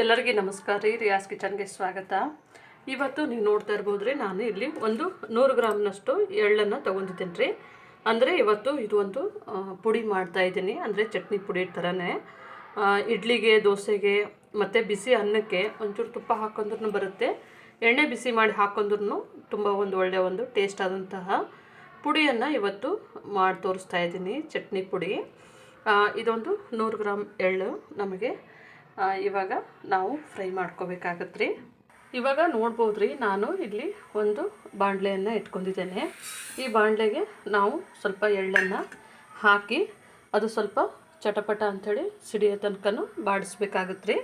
ಎಲ್ಲರಿಗೂ ನಮಸ್ಕಾರ ರೀ ರಿಯಾಸ್ ಕಿಚನ್ಗೆ ಸ್ವಾಗತ. ಇವತ್ತು ನೀವು ನೋಡ್ತಾ ಇರ್ಬೋದು ರೀ ನಾನು ಇಲ್ಲಿ ಒಂದು ನೂರು ಗ್ರಾಮ್ನಷ್ಟು ಎಳ್ಳನ್ನು ತೊಗೊಂಡಿದ್ದೀನಿ ರೀ. ಅಂದರೆ ಇವತ್ತು ಇದು ಒಂದು ಪುಡಿ ಮಾಡ್ತಾ ಇದ್ದೀನಿ, ಅಂದರೆ ಚಟ್ನಿ ಪುಡಿ ಥರನೇ. ಇಡ್ಲಿಗೆ, ದೋಸೆಗೆ, ಮತ್ತು ಬಿಸಿ ಅನ್ನಕ್ಕೆ ಒಂಚೂರು ತುಪ್ಪ ಹಾಕೊಂಡ್ರೂ ಬರುತ್ತೆ. ಎಣ್ಣೆ ಬಿಸಿ ಮಾಡಿ ಹಾಕೊಂಡ್ರೂ ತುಂಬ ಒಂದು ಒಳ್ಳೆಯ ಒಂದು ಟೇಸ್ಟ್ ಆದಂತಹ ಪುಡಿಯನ್ನು ಇವತ್ತು ಮಾಡಿ ತೋರಿಸ್ತಾ ಇದ್ದೀನಿ, ಚಟ್ನಿ ಪುಡಿ. ಇದೊಂದು ನೂರು ಗ್ರಾಮ್ ಎಳ್ಳು ನಮಗೆ ಇವಾಗ ನಾವು ಫ್ರೈ ಮಾಡ್ಕೋಬೇಕಾಗತ್ತೆ ರೀ ಇವಾಗ ನೋಡ್ಬೋದು ರೀ ನಾನು ಇಲ್ಲಿ ಒಂದು ಬಾಣಲೆಯನ್ನು ಇಟ್ಕೊಂಡಿದ್ದೇನೆ. ಈ ಬಾಣಲೆಗೆ ನಾವು ಸ್ವಲ್ಪ ಎಳ್ಳನ್ನು ಹಾಕಿ ಅದು ಸ್ವಲ್ಪ ಚಟಪಟ ಅಂಥೇಳಿ ಸಿಡಿಯೋ ತನಕನೂ ಬಾಡಿಸ್ಬೇಕಾಗತ್ತೆ ರೀ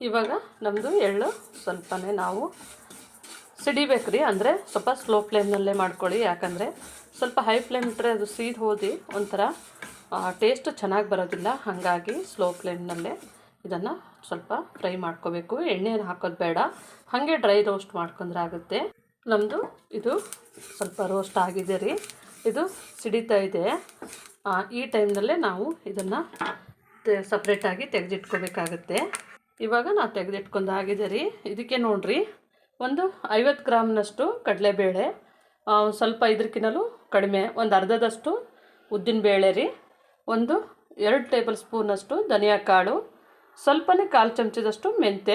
ಇವಾಗ ನಮ್ಮದು ಎಳ್ಳು ಸ್ವಲ್ಪನೇ ನಾವು ಸಿಡಿಬೇಕು ರೀ ಅಂದರೆ ಸ್ವಲ್ಪ ಸ್ಲೋ ಫ್ಲೇಮ್ನಲ್ಲೇ ಮಾಡ್ಕೊಳ್ಳಿ. ಯಾಕಂದರೆ ಸ್ವಲ್ಪ ಹೈ ಫ್ಲೇಮ್ ಇಟ್ಟರೆ ಅದು ಸೀದ್ ಹೋದಿ ಒಂಥರ ಟೇಸ್ಟ್ ಚೆನ್ನಾಗಿ ಬರೋದಿಲ್ಲ. ಹಾಗಾಗಿ ಸ್ಲೋ ಫ್ಲೇಮ್ನಲ್ಲೇ ಇದನ್ನು ಸ್ವಲ್ಪ ಫ್ರೈ ಮಾಡ್ಕೋಬೇಕು. ಎಣ್ಣೆ ಹಾಕೋದು ಬೇಡ. ಹಾಗೆ ಡ್ರೈ ರೋಸ್ಟ್ ಮಾಡ್ಕೊಂಡ್ರೆ ಆಗುತ್ತೆ. ನಮ್ಮದು ಇದು ಸ್ವಲ್ಪ ರೋಸ್ಟ್ ಆಗಿದೆ ರೀ. ಇದು ಸಿಡಿತಾ ಇದೆ. ಈ ಟೈಮ್ನಲ್ಲೇ ನಾವು ಇದನ್ನು ಸಪ್ರೇಟಾಗಿ ತೆಗೆದಿಟ್ಕೋಬೇಕಾಗುತ್ತೆ. ಇವಾಗ ನಾವು ತೆಗೆದಿಟ್ಕೊಂಡು ಆಗಿದೆ ರೀ. ಇದಕ್ಕೆ ನೋಡಿರಿ, ಒಂದು ಐವತ್ತು ಗ್ರಾಮ್ನಷ್ಟು ಕಡಲೆಬೇಳೆ ಸ್ವಲ್ಪ ಇದ್ರಕ್ಕಿನಲ್ಲೂ ಕಡಿಮೆ, ಒಂದು ಅರ್ಧದಷ್ಟು ಉದ್ದಿನಬೇಳೆ ರೀ. ಒಂದು ಎರಡು ಟೇಬಲ್ ಸ್ಪೂನಷ್ಟು ಧನಿಯಾ ಕಾಳು ಸ್ವಲ್ಪನೇ ಕಾಲು ಚಮಚದಷ್ಟು ಮೆಂತ್ಯ.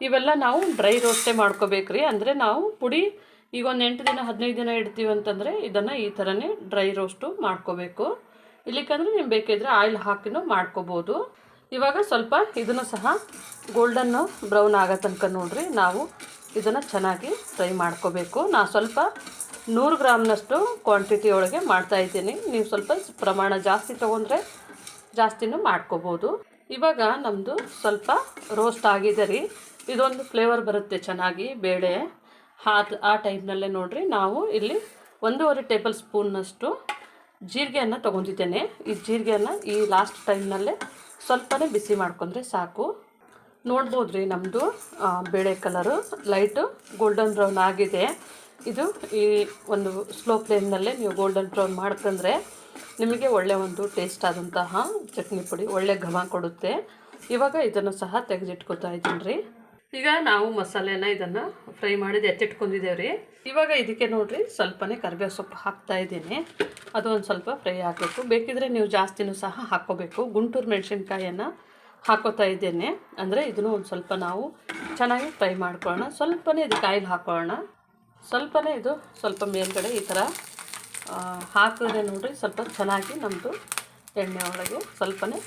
ಇವೆಲ್ಲ ನಾವು ಡ್ರೈ ರೋಸ್ಟೇ ಮಾಡ್ಕೋಬೇಕ್ರಿ. ಅಂದರೆ ನಾವು ಪುಡಿ ಈಗ ಒಂದು ಎಂಟು ದಿನ, ಹದಿನೈದು ದಿನ ಇಡ್ತೀವಿ ಅಂತಂದರೆ ಇದನ್ನು ಈ ಥರನೇ ಡ್ರೈ ರೋಸ್ಟು ಮಾಡ್ಕೋಬೇಕು. ಇಲ್ಲಿಕ್ಕಂದರೆ ನೀವು ಬೇಕಿದ್ರೆ ಆಯಿಲ್ ಹಾಕಿನೂ ಮಾಡ್ಕೋಬೋದು. ಇವಾಗ ಸ್ವಲ್ಪ ಇದನ್ನು ಸಹ ಗೋಲ್ಡನ್ನು ಬ್ರೌನ್ ಆಗೋ ತನಕ ನೋಡ್ರಿ. ನಾವು ಇದನ್ನು ಚೆನ್ನಾಗಿ ಫ್ರೈ ಮಾಡ್ಕೋಬೇಕು. ನಾ ಸ್ವಲ್ಪ ನೂರು ಗ್ರಾಮ್ನಷ್ಟು ಕ್ವಾಂಟಿಟಿ ಒಳಗೆ ಮಾಡ್ತಾ ಇದ್ದೀನಿ. ನೀವು ಸ್ವಲ್ಪ ಪ್ರಮಾಣ ಜಾಸ್ತಿ ತೊಗೊಂಡ್ರೆ ಜಾಸ್ತಿನೂ ಮಾಡ್ಕೋಬೋದು. ಇವಾಗ ನಮ್ಮದು ಸ್ವಲ್ಪ ರೋಸ್ಟ್ ಆಗಿದೆ ರೀ. ಇದೊಂದು ಫ್ಲೇವರ್ ಬರುತ್ತೆ ಚೆನ್ನಾಗಿ, ಬೇಳೆ. ಆ ಆ ಟೈಮ್ನಲ್ಲೇ ನೋಡಿರಿ, ನಾವು ಇಲ್ಲಿ ಒಂದೂವರೆ ಟೇಬಲ್ ಸ್ಪೂನ್ನಷ್ಟು ಜೀರಿಗೆಯನ್ನು ತೊಗೊಂಡಿದ್ದೇನೆ. ಈ ಜೀರಿಗೆಯನ್ನು ಈ ಲಾಸ್ಟ್ ಟೈಮ್ನಲ್ಲೇ ಸ್ವಲ್ಪನೇ ಬಿಸಿ ಮಾಡ್ಕೊಂಡ್ರೆ ಸಾಕು. ನೋಡ್ಬೋದು ರೀ ನಮ್ಮದು ಬೇಳೆ ಕಲರು ಲೈಟು ಗೋಲ್ಡನ್ ಬ್ರೌನ್ ಆಗಿದೆ. ಇದು ಈ ಒಂದು ಸ್ಲೋ ಫ್ಲೇಮ್ನಲ್ಲೇ ನೀವು ಗೋಲ್ಡನ್ ಬ್ರೌನ್ ಮಾಡ್ಕೊಂಡ್ರೆ ನಿಮಗೆ ಒಳ್ಳೆಯ ಒಂದು ಟೇಸ್ಟ್ ಆದಂತಹ ಚಟ್ನಿ ಪುಡಿ, ಒಳ್ಳೆ ಘಮ ಕೊಡುತ್ತೆ. ಇವಾಗ ಇದನ್ನು ಸಹ ತೆಗೆದಿಟ್ಕೊತಾ ಇದ್ದೀನಿ ರೀ ಈಗ ನಾವು ಮಸಾಲೆನ ಇದನ್ನು ಫ್ರೈ ಮಾಡಿದ ಎತ್ತಿಟ್ಕೊಂಡಿದ್ದೇವೆ ರೀ ಇವಾಗ ಇದಕ್ಕೆ ನೋಡಿರಿ, ಸ್ವಲ್ಪನೇ ಕರಿಬೇವು ಸೊಪ್ಪು ಹಾಕ್ತಾ ಇದ್ದೀನಿ. ಅದು ಒಂದು ಸ್ವಲ್ಪ ಫ್ರೈ ಹಾಕಬೇಕು ಬೇಕಿದ್ರೆ ನೀವು ಜಾಸ್ತಿನೂ ಸಹ ಹಾಕೋಬೇಕು ಗುಂಟೂರು ಮೆಣಸಿನ್ಕಾಯನ್ನು ಹಾಕೋತಾ ಇದ್ದೇನೆ. ಅಂದರೆ ಇದನ್ನು ಒಂದು ಸ್ವಲ್ಪ ನಾವು ಚೆನ್ನಾಗಿ ಫ್ರೈ ಮಾಡ್ಕೊಳ್ಳೋಣ. ಸ್ವಲ್ಪನೇ ಇದಕ್ಕೆ ಆಯಿಲ್ ಹಾಕೊಳ್ಳೋಣ. ಸ್ವಲ್ಪನೇ ಇದು, ಸ್ವಲ್ಪ ಮೇಲ್ಗಡೆ ಈ ಥರ ಹಾಕಿದ್ರೆ ನೋಡಿರಿ ಸ್ವಲ್ಪ ಚೆನ್ನಾಗಿ ನಮ್ಮದು ಎಣ್ಣೆ ಒಳಗೆ ಸ್ವಲ್ಪನೇ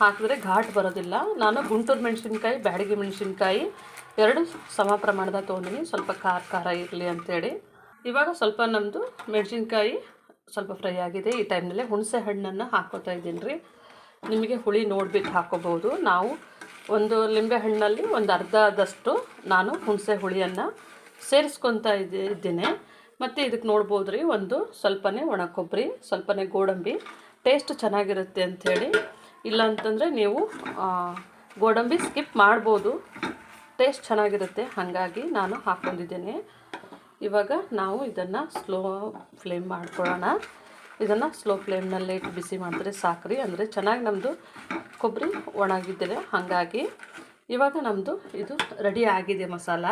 ಹಾಕಿದ್ರೆ ಘಾಟ್ ಬರೋದಿಲ್ಲ. ನಾನು ಗುಂಟೂರು ಮೆಣಸಿನ್ಕಾಯಿ, ಬ್ಯಾಡಗಿ ಮೆಣಸಿನ್ಕಾಯಿ ಎರಡು ಸಮ ಪ್ರಮಾಣದಾಗ ತೊಗೊಂಡಿನಿ. ಸ್ವಲ್ಪ ಖಾರ ಖಾರ ಇರಲಿ ಅಂಥೇಳಿ ಇವಾಗ ಸ್ವಲ್ಪ ನಮ್ಮದು ಮೆಣಸಿನ್ಕಾಯಿ ಸ್ವಲ್ಪ ಫ್ರೈ ಆಗಿದೆ. ಈ ಟೈಮ್ನಲ್ಲೇ ಹುಣಸೆ ಹಣ್ಣನ್ನು ಹಾಕೋತಾ ಇದ್ದೀನಿ ರೀ. ನಿಮಗೆ ಹುಳಿ ನೋಡ್ಬಿಟ್ಟು ಹಾಕೋಬೋದು ನಾವು ಒಂದು ಲಿಂಬೆ ಹಣ್ಣಲ್ಲಿ ಒಂದು ಅರ್ಧದಷ್ಟು ನಾನು ಹುಣಸೆ ಹುಳಿಯನ್ನು ಸೇರಿಸ್ಕೊತಾ ಇದ್ದೆ ಇದ್ದೇನೆ. ಮತ್ತು ಇದಕ್ಕೆ ನೋಡ್ಬೋದು ರೀ ಒಂದು ಸ್ವಲ್ಪನೇ ಒಣ ಕೊಬ್ಬರಿ, ಸ್ವಲ್ಪನೇ ಗೋಡಂಬಿ. ಟೇಸ್ಟ್ ಚೆನ್ನಾಗಿರುತ್ತೆ ಅಂಥೇಳಿ ಇಲ್ಲ ಅಂತಂದರೆ ನೀವು ಗೋಡಂಬಿ ಸ್ಕಿಪ್ ಮಾಡ್ಬೋದು. ಟೇಸ್ಟ್ ಚೆನ್ನಾಗಿರುತ್ತೆ, ಹಾಗಾಗಿ ನಾನು ಹಾಕ್ಕೊಂಡಿದ್ದೇನೆ. ಇವಾಗ ನಾವು ಇದನ್ನು ಸ್ಲೋ ಫ್ಲೇಮ್ ಮಾಡ್ಕೊಳ್ಳೋಣ. ಇದನ್ನು ಸ್ಲೋ ಫ್ಲೇಮ್ನಲ್ಲೇ ಇಟ್ಟು ಬಿಸಿ ಮಾಡಿದ್ರೆ ಸಾಕ್ರಿ. ಅಂದರೆ ಚೆನ್ನಾಗಿ ನಮ್ಮದು ಕೊಬ್ಬರಿ ಒಣಗಿದ್ದರೆ ಹಾಗಾಗಿ ಇವಾಗ ನಮ್ಮದು ಇದು ರೆಡಿ ಆಗಿದೆ ಮಸಾಲ.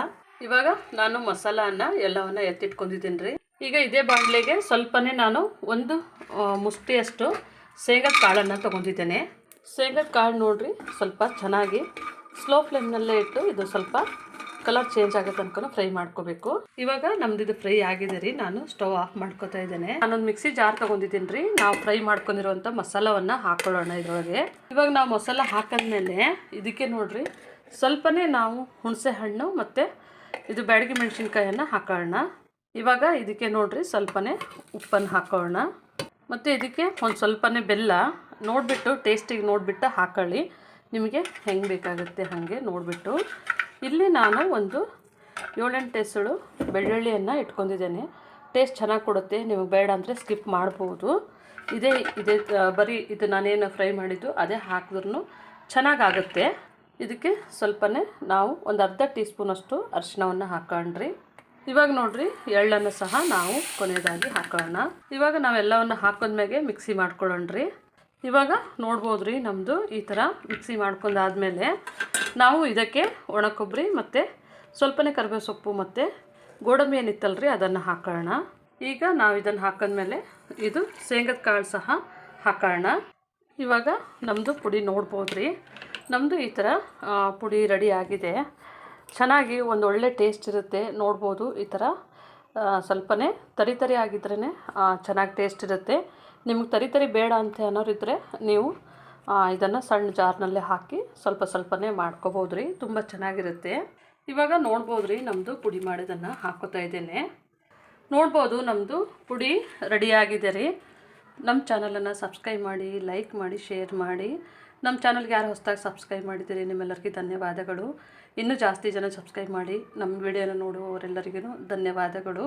ಇವಾಗ ನಾನು ಮಸಾಲನ ಎಲ್ಲವನ್ನ ಎತ್ತಿಟ್ಕೊಂಡಿದ್ದೀನಿ ರೀ ಈಗ ಇದೇ ಬಾಣಲೆಗೆ ಸ್ವಲ್ಪನೇ ನಾನು ಒಂದು ಮುಷ್ಟಿಯಷ್ಟು ಶೇಂಗದ ಕಾಳನ್ನು ತೊಗೊಂಡಿದ್ದೇನೆ. ಶೇಂಗದ ಕಾಳು ನೋಡಿರಿ ಸ್ವಲ್ಪ ಚೆನ್ನಾಗಿ ಸ್ಲೋ ಫ್ಲೇಮ್ನಲ್ಲೇ ಇಟ್ಟು ಇದು ಸ್ವಲ್ಪ ಕಲರ್ ಚೇಂಜ್ ಆಗೋ ಅನ್ಕೊಂಡು ಫ್ರೈ ಮಾಡ್ಕೋಬೇಕು. ಇವಾಗ ನಮ್ದು ಇದು ಫ್ರೈ ಆಗಿದೆ ರೀ. ನಾನು ಸ್ಟವ್ ಆಫ್ ಮಾಡ್ಕೋತಾ ಇದ್ದೇನೆ. ನಾನೊಂದು ಮಿಕ್ಸಿ ಜಾರ್ ತೊಗೊಂಡಿದ್ದೀನಿ ರೀ ನಾವು ಫ್ರೈ ಮಾಡ್ಕೊಂಡಿರುವಂಥ ಮಸಾಲವನ್ನು ಹಾಕೊಳ್ಳೋಣ ಇದರೊಳಗೆ. ಇವಾಗ ನಾವು ಮಸಾಲ ಹಾಕಿದ್ಮೇಲೆ ಇದಕ್ಕೆ ನೋಡಿರಿ, ಸ್ವಲ್ಪನೇ ನಾವು ಹುಣಸೆ ಹಣ್ಣು ಮತ್ತು ಇದು ಬ್ಯಾಡಗಿ ಮೆಣಸಿನ್ಕಾಯನ್ನು ಹಾಕೋಣ ಇವಾಗ ಇದಕ್ಕೆ ನೋಡಿರಿ ಸ್ವಲ್ಪನೇ ಉಪ್ಪನ್ನು ಹಾಕೋಣ ಮತ್ತು ಇದಕ್ಕೆ ಒಂದು ಸ್ವಲ್ಪನೇ ಬೆಲ್ಲ ನೋಡಿಬಿಟ್ಟು ಟೇಸ್ಟಿಗೆ ನೋಡಿಬಿಟ್ಟು ಹಾಕೊಳ್ಳಿ. ನಿಮಗೆ ಹೆಂಗೆ ಬೇಕಾಗುತ್ತೆ ಹಾಗೆ ನೋಡಿಬಿಟ್ಟು. ಇಲ್ಲಿ ನಾನು ಒಂದು ಏಳೆಂಟು ಎಸಳು ಬೆಳ್ಳುಳ್ಳಿಯನ್ನು ಇಟ್ಕೊಂಡಿದ್ದೇನೆ. ಟೇಸ್ಟ್ ಚೆನ್ನಾಗಿ ಕೊಡುತ್ತೆ, ನಿಮಗೆ ಬೇಡ ಅಂದರೆ ಸ್ಕಿಪ್ ಮಾಡ್ಬೋದು. ಇದೇ ಇದೇ ಬರೀ ಇದು ನಾನೇನು ಫ್ರೈ ಮಾಡಿದ್ದು, ಅದೇ ಹಾಕಿದ್ರೂ ಚೆನ್ನಾಗಾಗುತ್ತೆ ಇದಕ್ಕೆ ಸ್ವಲ್ಪನೇ ನಾವು ಒಂದು ಅರ್ಧ ಟೀ ಸ್ಪೂನಷ್ಟು ಅರಿಶಿನವನ್ನು ಹಾಕೊಂಡ್ರಿ. ಇವಾಗ ನೋಡ್ರಿ, ಎಳ್ಳನ್ನು ಸಹ ನಾವು ಕೊನೆಯದಾಗಿ ಹಾಕೋಣ ಇವಾಗ ನಾವೆಲ್ಲವನ್ನು ಹಾಕೊಂಡ್ಮೇಲೆ ಮಿಕ್ಸಿ ಮಾಡ್ಕೊಳ್ಳೋಣ್ರಿ. ಇವಾಗ ನೋಡ್ಬೋದು ರೀ ನಮ್ಮದು ಈ ಥರ ಮಿಕ್ಸಿ ಮಾಡ್ಕೊಂಡಾದ್ಮೇಲೆ ನಾವು ಇದಕ್ಕೆ ಒಣ ಕೊಬ್ಬರಿ ಮತ್ತು ಸ್ವಲ್ಪನೇ ಕರಿಬೇವು ಸೊಪ್ಪು ಮತ್ತು ಗೋಡಂಬಿ ಏನಿತ್ತಲ್ಲ ರೀ ಅದನ್ನು ಹಾಕೋಣ ಈಗ ನಾವು ಇದನ್ನು ಹಾಕಿದ್ಮೇಲೆ ಇದು ಶೇಂಗದ ಕಾಳು ಸಹ ಹಾಕೋಣ ಇವಾಗ ನಮ್ಮದು ಪುಡಿ ನೋಡ್ಬೋದು ರೀ ನಮ್ಮದು ಈ ಥರ ಪುಡಿ ರೆಡಿ ಆಗಿದೆ. ಚೆನ್ನಾಗಿ ಒಂದು ಒಳ್ಳೆ ಟೇಸ್ಟ್ ಇರುತ್ತೆ, ನೋಡ್ಬೋದು ಈ ಥರ. ಸ್ವಲ್ಪನೇ ತರಿ ತರಿ ಆಗಿದ್ರೇ ಚೆನ್ನಾಗಿ ಟೇಸ್ಟ್ ಇರುತ್ತೆ. ನಿಮ್ಗೆ ತರಿ ತರಿ ಬೇಡ ಅಂತ ಅನ್ನೋರಿದ್ದರೆ ನೀವು ಇದನ್ನು ಸಣ್ಣ ಜಾರ್ನಲ್ಲೇ ಹಾಕಿ ಸ್ವಲ್ಪ ಸ್ವಲ್ಪನೇ ಮಾಡ್ಕೋಬೋದು ರೀ, ತುಂಬ ಚೆನ್ನಾಗಿರುತ್ತೆ. ಇವಾಗ ನೋಡ್ಬೋದು ರೀ ನಮ್ಮದು ಪುಡಿ ಮಾಡಿದ್ದನ್ನು ಹಾಕೋತಾ ಇದ್ದೇನೆ. ನೋಡ್ಬೋದು ನಮ್ಮದು ಪುಡಿ ರೆಡಿಯಾಗಿದೆ ರೀ. ನಮ್ಮ ಚಾನಲನ್ನು ಸಬ್ಸ್ಕ್ರೈಬ್ ಮಾಡಿ, ಲೈಕ್ ಮಾಡಿ, ಶೇರ್ ಮಾಡಿ. ನಮ್ಮ ಚಾನಲ್ಗೆ ಯಾರು ಹೊಸದಾಗಿ ಸಬ್ಸ್ಕ್ರೈಬ್ ಮಾಡಿದ್ದೀರಿ, ನಿಮ್ಮೆಲ್ಲರಿಗೂ ಧನ್ಯವಾದಗಳು. ಇನ್ನೂ ಜಾಸ್ತಿ ಜನ ಸಬ್ಸ್ಕ್ರೈಬ್ ಮಾಡಿ ನಮ್ಮ ವಿಡಿಯೋನ ನೋಡುವವರೆಲ್ಲರಿಗೂ ಧನ್ಯವಾದಗಳು.